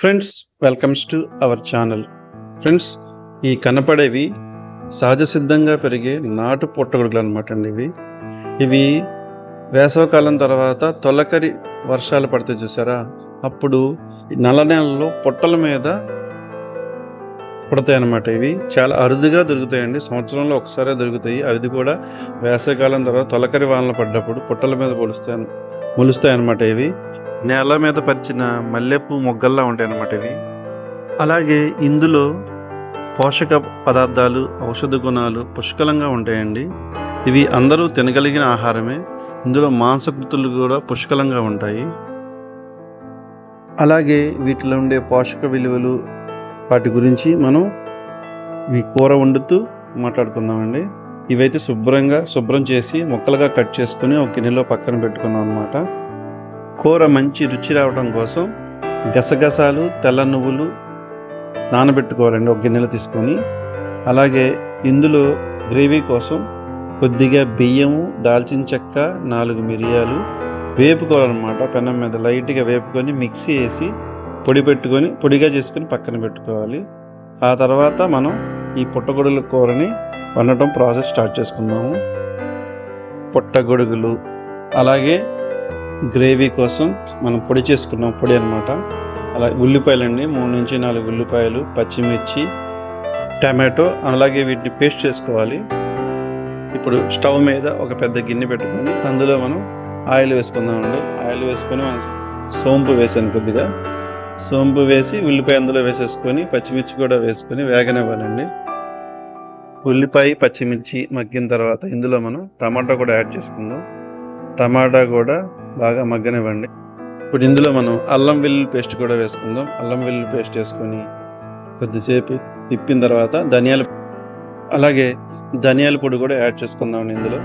Friends welcomes to our channel friends ఈ కనపడేవి సహజ సిద్ధంగా పెరిగే నాటు పుట్టగొడుగులు అనమాట అండి ఇవి. ఇవి వేసవకాలం తర్వాత తొలకరి వర్షాలు పడితే చూసారా? అప్పుడు నల్ల నెలలో పుట్టల మీద పుడతాయి అన్నమాట ఇవి. చాలా అరుదుగా దొరుకుతాయండి. సంవత్సరంలో ఒకసారే దొరుకుతాయి. అవి కూడా వేసవికాలం తర్వాత తొలకరి వానలు పడ్డప్పుడు పుట్టల మీద పొలుస్తాయి మొలుస్తాయి అన్నమాట ఇవి. నేల మీద పరిచిన మల్లెపూ మొగ్గల్లా ఉంటాయి అన్నమాట ఇవి. అలాగే ఇందులో పోషక పదార్థాలు ఔషధ గుణాలు పుష్కలంగా ఉంటాయండి. ఇవి అందరూ తినగలిగిన ఆహారమే. ఇందులో మాంసకృతులు కూడా పుష్కలంగా ఉంటాయి. అలాగే వీటిలో ఉండే పోషక విలువలు వాటి గురించి మనం ఈ కూర వండుతూ మాట్లాడుకుందామండి. ఇవైతే శుభ్రంగా శుభ్రం చేసి ముక్కలుగా కట్ చేసుకుని ఒక గిన్నెలో పక్కన పెట్టుకున్నాం అనమాట కూర మంచి రుచి రావడం కోసం గసగసాలు తెల్ల నువ్వులు నానబెట్టుకోవాలండి. ఒక గిన్నెలు తీసుకొని అలాగే ఇందులో గ్రేవీ కోసం కొద్దిగా బియ్యము దాల్చిన చెక్క నాలుగు మిరియాలు వేపుకోవాలన్నమాట. పెనం మీద లైట్గా వేపుకొని మిక్సీ వేసి పొడి పెట్టుకొని పొడిగా చేసుకొని పక్కన పెట్టుకోవాలి. ఆ తర్వాత మనం ఈ పుట్టగొడుగుల కూరని వండటం ప్రాసెస్ స్టార్ట్ చేసుకుందాము. పుట్టగొడుగులు అలాగే గ్రేవీ కోసం మనం పొడి చేసుకున్నాం పొడి అనమాట అలా ఉల్లిపాయలండి మూడు నుంచి నాలుగు ఉల్లిపాయలు పచ్చిమిర్చి టమాటో అలాగే వీటిని పేస్ట్ చేసుకోవాలి. ఇప్పుడు స్టవ్ మీద ఒక పెద్ద గిన్నె పెట్టుకొని అందులో మనం ఆయిల్ వేసుకుందామండి. ఆయిల్ వేసుకొని మనం సోంపు వేసాను కొద్దిగా. సోంపు వేసి ఉల్లిపాయ అందులో వేసేసుకొని పచ్చిమిర్చి కూడా వేసుకొని వేగనివ్వాలండి. ఉల్లిపాయ పచ్చిమిర్చి మగ్గిన తర్వాత ఇందులో మనం టమాటా కూడా యాడ్ చేసుకుందాం. టమాటా కూడా బాగా మగ్గనివ్వండి. ఇప్పుడు ఇందులో మనం అల్లం వెల్లుల్లి పేస్ట్ కూడా వేసుకుందాం. అల్లం వెల్లుల్లి పేస్ట్ వేసుకొని కొద్దిసేపు తిప్పిన తర్వాత ధనియాల అలాగే ధనియాల పొడి కూడా యాడ్ చేసుకుందాం ఇందులో.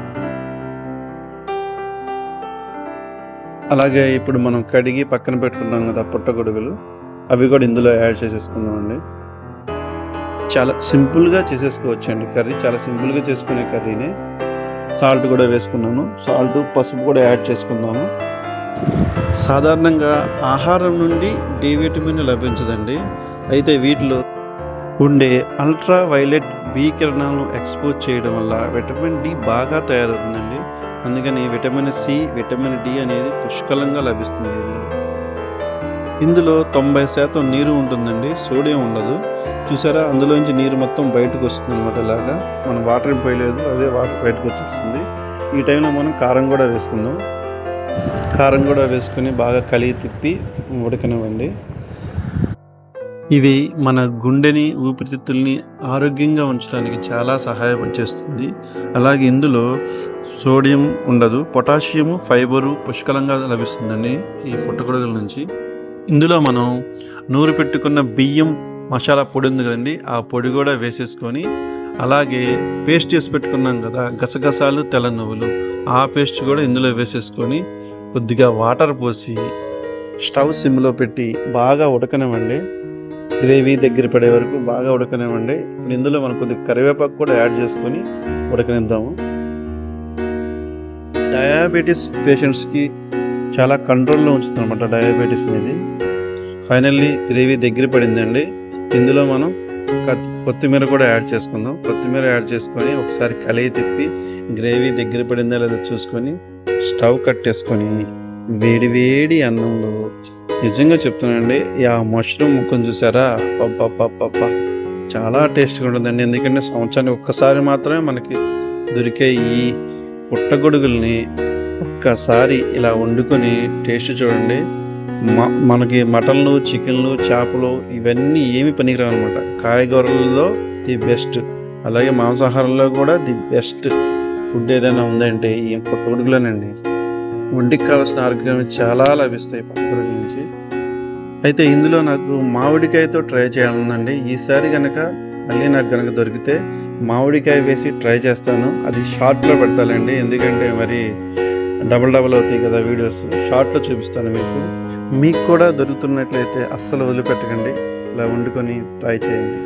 అలాగే ఇప్పుడు మనం కడిగి పక్కన పెట్టుకున్నాం కదా పుట్టగొడుగులు అవి కూడా ఇందులో యాడ్ చేసేసుకుందామండి చాలా సింపుల్గా చేసేసుకోవచ్చు అండి కర్రీ. చాలా సింపుల్గా చేసుకునే కర్రీని. సాల్ట్ కూడా వేసుకున్నాను. సాల్ట్ పసుపు కూడా యాడ్ చేసుకుందాము. సాధారణంగా ఆహారం నుండి డి విటమిన్ లభించదండి. అయితే వీటిలో ఉండే అల్ట్రా వైలెట్ బి కిరణాలను ఎక్స్పోజ్ చేయడం వల్ల విటమిన్ డి బాగా తయారవుతుందండి. అందుకని విటమిన్ సి విటమిన్ డి అనేది పుష్కలంగా లభిస్తుంది ఇందులో. ఇందులో తొంభై శాతం నీరు ఉంటుందండి సోడియం ఉండదు. చూసారా? అందులోంచి నీరు మొత్తం బయటకు వస్తుంది అనమాట ఇలాగా. మనం వాటర్ ఏం పోయలేదు అదే వాటర్ బయటకు వచ్చేస్తుంది. ఈ టైంలో మనం కారం కూడా వేసుకుందాం. కారం కూడా వేసుకుని బాగా కలిగి తిప్పి ఉడకనివ్వండి. ఇవి మన గుండెని ఊపిరితిత్తుల్ని ఆరోగ్యంగా ఉంచడానికి చాలా సహాయం చేస్తుంది. అలాగే ఇందులో సోడియం ఉండదు పొటాషియము ఫైబరు పుష్కలంగా లభిస్తుందండి ఈ పుట్టగొడుగుల నుంచి. ఇందులో మనం నూరు పెట్టుకున్న బియ్యం మసాలా పొడి ఉంది కదండి ఆ పొడి కూడా వేసేసుకొని అలాగే పేస్ట్ చేసి పెట్టుకున్నాం కదా గసగసాలు తెల్ల నువ్వులు ఆ పేస్ట్ కూడా ఇందులో వేసేసుకొని కొద్దిగా వాటర్ పోసి స్టవ్ సిమ్లో పెట్టి బాగా ఉడకనివ్వండి. గ్రేవీ దగ్గర పడే వరకు బాగా ఉడకనివ్వండి. ఇప్పుడు ఇందులో మనం కొద్దిగా కరివేపాకు కూడా యాడ్ చేసుకొని ఉడకనిద్దాము. డయాబెటీస్ పేషెంట్స్కి చాలా కంట్రోల్లో ఉంచుతుంది అనమాట డయాబెటీస్ అనేది. ఫైనల్లీ గ్రేవీ దగ్గర పడిందండి. ఇందులో మనం కొత్తిమీర కూడా యాడ్ చేసుకుందాం. కొత్తిమీర యాడ్ చేసుకొని ఒకసారి కలయి తిప్పి గ్రేవీ దగ్గర పడిందా లేదో చూసుకొని స్టవ్ కట్టేసుకొని వేడి వేడి అన్నంలో. నిజంగా చెప్తున్నానండి ఆ మష్రూమ్ ముక్కను చూసారా? పప్ప చాలా టేస్ట్గా ఉంటుందండి. ఎందుకంటే సంవత్సరానికి ఒక్కసారి మాత్రమే మనకి దొరికే ఈ పుట్టగొడుగుల్ని ఒక్కసారి ఇలా వండుకొని టేస్ట్ చూడండి. మ- మనకి మటన్లు చికెన్లు చేపలు ఇవన్నీ ఏమి పనికిరావు అనమాట కాయగూరలలో ది బెస్ట్. అలాగే మాంసాహారంలో కూడా ది బెస్ట్. ఫుడ్ ఏదైనా ఉందంటే ఈ పుట్టగొడుగులోనండి ఒంటికి కావాల్సిన ఆరోగ్యం చాలా లభిస్తాయి పుట్టగొడుగు నుంచి. అయితే ఇందులో నాకు మామిడికాయతో ట్రై చేయాలందండి ఈసారి కనుక మళ్ళీ నాకు కనుక దొరికితే మామిడికాయ వేసి ట్రై చేస్తాను. అది షార్ట్లో పెడతానండి ఎందుకంటే మరి డబల్ డబల్ అవుతాయి కదా వీడియోస్. షార్ట్లో చూపిస్తాను మీకు. మీకు కూడా దొరుకుతున్నట్లయితే అస్సలు వదిలిపెట్టకండి. ఇలా వండుకొని ట్రై చేయండి.